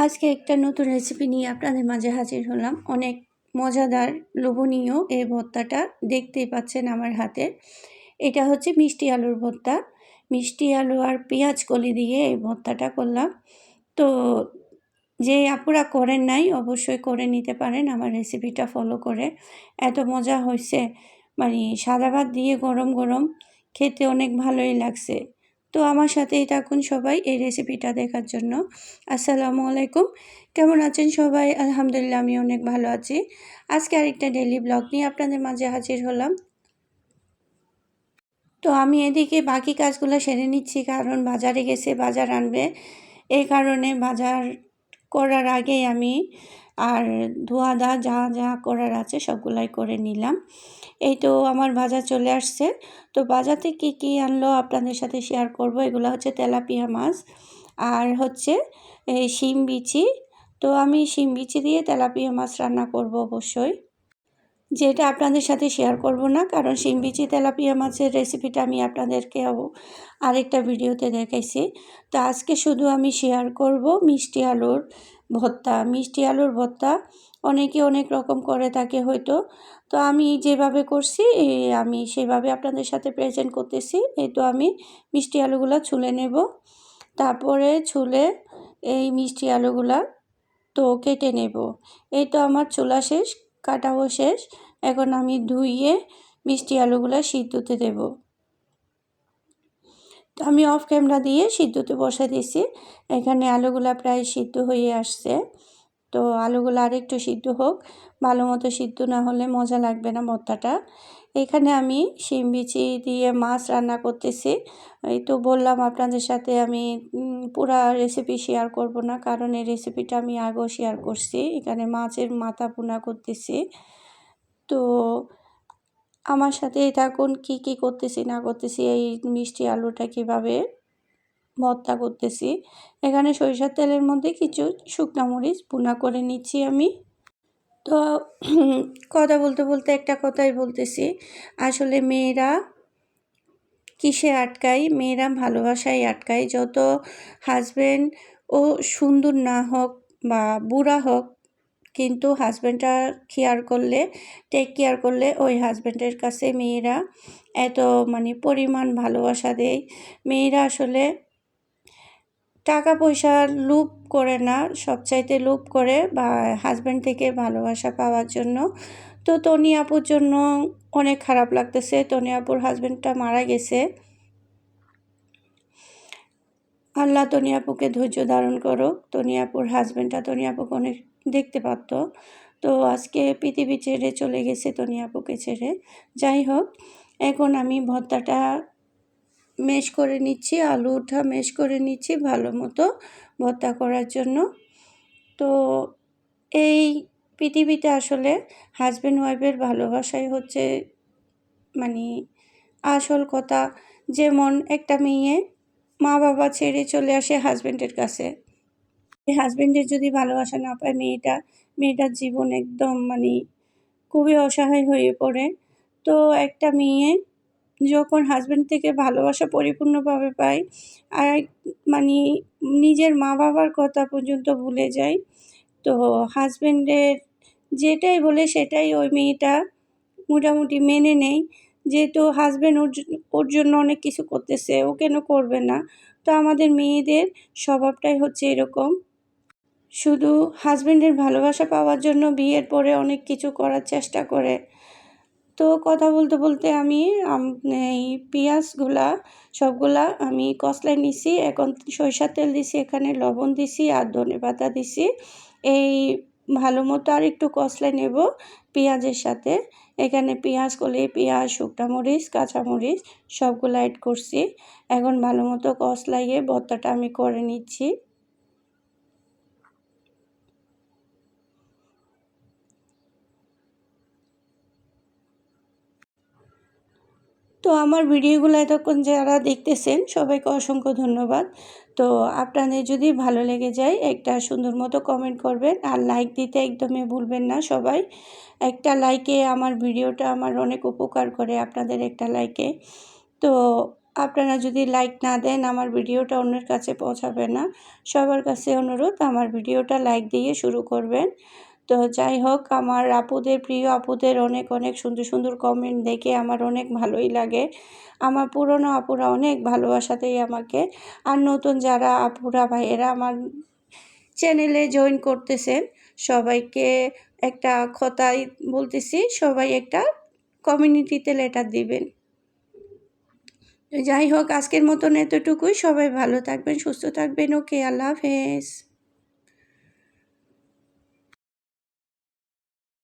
আজকে একটা নতুন রেসিপি নিয়ে আপনাদের মাঝে হাজির হলাম। অনেক মজাদার, লোভনীয় এই ভর্তাটা দেখতেই পাচ্ছেন আমার হাতে। এটা হচ্ছে মিষ্টি আলুর ভর্তা। মিষ্টি আলু আর পেঁয়াজ কলি দিয়ে এই ভর্তাটা করলাম। তো যে আপুরা করেন নাই, অবশ্যই করে নিতে পারেন আমার রেসিপিটা ফলো করে। এত মজা হয়েছে মানে সাদা ভাত দিয়ে গরম গরম খেতে অনেক ভালোই লাগছে। তো আমার সাথেই থাকুন সবাই এই রেসিপিটা দেখার জন্য। আসসালামু আলাইকুম। কেমন আছেন সবাই? আলহামদুলিল্লাহ, আমি অনেক ভালো আছি। আজকে আরেকটা ডেলি ব্লগ নিয়ে আপনাদের মাঝে হাজির হলাম। তো আমি এদিকে বাকি কাজগুলো সেরে নিচ্ছি, কারণ বাজারে গেছে, বাজার আনবে। এই কারণে বাজার করার আগে আমি আর ধোয়া দা যা যা করার আছে সবগুলাই করে নিলাম। এই তো আমার বাজার চলে আসছে। তো বাজাতে কি কি আনলো আপনাদের সাথে শেয়ার করব? এগুলো হচ্ছে তেলাপিয়া মাছ আর হচ্ছে এই শিম বিচি। তো আমি শিম বিচি দিয়ে তেলাপিয়া মাছ রান্না করব অবশ্যই। যেটা আপনাদের সাথে শেয়ার করব না, কারণ শিম বিচি তেলাপিয়া মাছের রেসিপিটা আমি আপনাদেরকে আরেকটা ভিডিওতে দেখাইছি। তো আজকে শুধু আমি শেয়ার করব মিষ্টি আলুর ভর্তা মিষ্টি আলুর ভর্তা অনেকে অনেক রকম করে থাকে হয়তো। তো আমি যেভাবে করছি আমি সেভাবে আপনাদের সাথে প্রেজেন্ট করতেছি। এই তো আমি মিষ্টি আলুগুলো ছুলে নেব। তারপরে ছুলে এই মিষ্টি আলুগুলা তো কেটে নেব। এই তো আমার চুলা শেষ, কাটাও শেষ। এখন আমি ধুইয়ে মিষ্টি আলুগুলা সিদ্ধতে দেব। আমি অফ ক্যামেরা দিয়ে সিদ্ধতে বসে দিয়েছি। এখানে আলুগুলা প্রায় সিদ্ধ হয়ে আসছে। তো আলুগুলো আরেকটু সিদ্ধ হোক, ভালো মতো সিদ্ধ না হলে মজা লাগবে না ভর্তাটা এখানে আমি শিম বিচি দিয়ে মাছ রান্না করতেছি। এই তো বললাম আপনাদের সাথে আমি পুরা রেসিপি শেয়ার করব না, কারণ এই রেসিপিটা আমি আগেও শেয়ার করছি। এখানে মাছের মাথা পোনা করতেছি। তো আমার সাথে থাকুন, কি কি করতেছি, না করতেছি, এই মিষ্টি আলুটা কীভাবে ভর্তা করতেছি। এখানে সরিষার তেলের মধ্যে কিছু শুকনা মরিচ পুনা করে নিচ্ছি আমি। তো কথা বলতে বলতে একটা কথাই বলতেছি, আসলে মেয়েরা কিসে আটকায়? মেয়েরা ভালোবাসায় আটকায়। যত হাজব্যান্ড ও সুন্দর না হোক বা বুড়া হোক কিন্তু হাজব্যান্ডটা কেয়ার করলে টেক কেয়ার করলে ওই হাজব্যান্ডের কাছে মেয়েরা এত মানে পরিমাণ ভালোবাসা দেয়। মেয়েরা আসলে টাকা পয়সার লুপ করে না, সবচাইতে লুপ করে বা হাজব্যান্ড থেকে ভালোবাসা পাওয়ার জন্য। তো তনি আপুর জন্য অনেক খারাপ লাগতেছে। তনি আপুর হাজব্যান্ডটা মারা গেছে। আল্লাহ তনি আপুকে ধৈর্য ধারণ করো তনি আপুর হাজব্যান্ডটা তনি আপুকে অনেক দেখতে পারতো। তো আজকে পৃথিবী ছেড়ে চলে গেছে তনি আপুকে ছেড়ে। যাই হোক, এখন আমি ভর্তাটা মেশ করে নিচ্ছি, আলুটা মেশ করে নিচ্ছি ভালো মতো ভর্তা করার জন্য। তো এই পৃথিবীতে আসলে হাজব্যান্ড ওয়াইফের ভালোবাসাই হচ্ছে মানে আসল কথা। যেমন একটা মেয়ে মা বাবা ছেড়ে চলে আসে হাজব্যান্ডের কাছে। হাজব্যান্ডের যদি ভালোবাসা না পায় মেয়েটা, মেয়েটার জীবন একদম মানে খুবই অসহায় হয়ে পড়ে। তো একটা মেয়ে যখন হাজব্যান্ড থেকে ভালোবাসা পরিপূর্ণভাবে পায়, আর মানে নিজের মা বাবার কথা পর্যন্ত ভুলে যায়, তো হাজব্যান্ডের যেটাই বলে সেটাই ওই মেয়েটা মোটামুটি মেনে নেই যেহেতু হাজব্যান্ড ওর ওর জন্য অনেক কিছু করতেছে, ও কেন করবে না? তো আমাদের মেয়েদের স্বভাবটাই হচ্ছে এরকম। শুধু হাজব্যান্ডের ভালোবাসা পাওয়ার জন্য বিয়ের পরে অনেক কিছু করার চেষ্টা করে। তো কথা বলতে বলতে আমি এই পেঁয়াজগুলা সবগুলা আমি কষলায় নিছি, এখন সরিষার তেল দিছি, এখানে লবণ দিছি আর ধনে পাতা দিছি। এই ভালো মতো আর একটু কষলায় নেব পেঁয়াজের সাথে। এখানে পেঁয়াজ, কলি পেঁয়াজ, শুকনা মরিচ কাঁচামরিচ সবগুলো অ্যাড করছি। এখন ভালো মতো কষলাইয়ে ভর্তাটা আমি করে নিচ্ছি। তো আমার ভিডিওগুলো এতক্ষণ যারা দেখতেছেন, সবাইকে অসংখ্য ধন্যবাদ। তো আপনাদের যদি ভালো লেগে যায়, একটা সুন্দর মতো কমেন্ট করবেন। আর লাইক দিতে একদমই ভুলবেন না সবাই। একটা লাইকে আমার ভিডিওটা আমার অনেক উপকার করে আপনাদের একটা লাইকে তো আপনারা যদি লাইক না দেন, আমার ভিডিওটা অন্যের কাছে পৌঁছাবে না। সবার কাছে অনুরোধ, আমার ভিডিওটা লাইক দিয়ে শুরু করবেন। তো যাই হোক, আমার আপুদের প্রিয় আপুদের অনেক অনেক সুন্দর সুন্দর কমেন্ট দেখে আমার অনেক ভালোই লাগে। আমার পুরনো আপুরা অনেক ভালোবাসাতেই আমাকে। আর নতুন যারা আপুরা ভাইয়েরা আমার চ্যানেলে জয়েন করতেছেন, সবাইকে একটা কথাই বলতেছি, সবাই একটা কমিউনিটিতে লেটার দিবেন। যাই হোক, আজকের মতন এতটুকুই। সবাই ভালো থাকবেন, সুস্থ থাকবেন। ওকে আল্লাহ হাফেজ।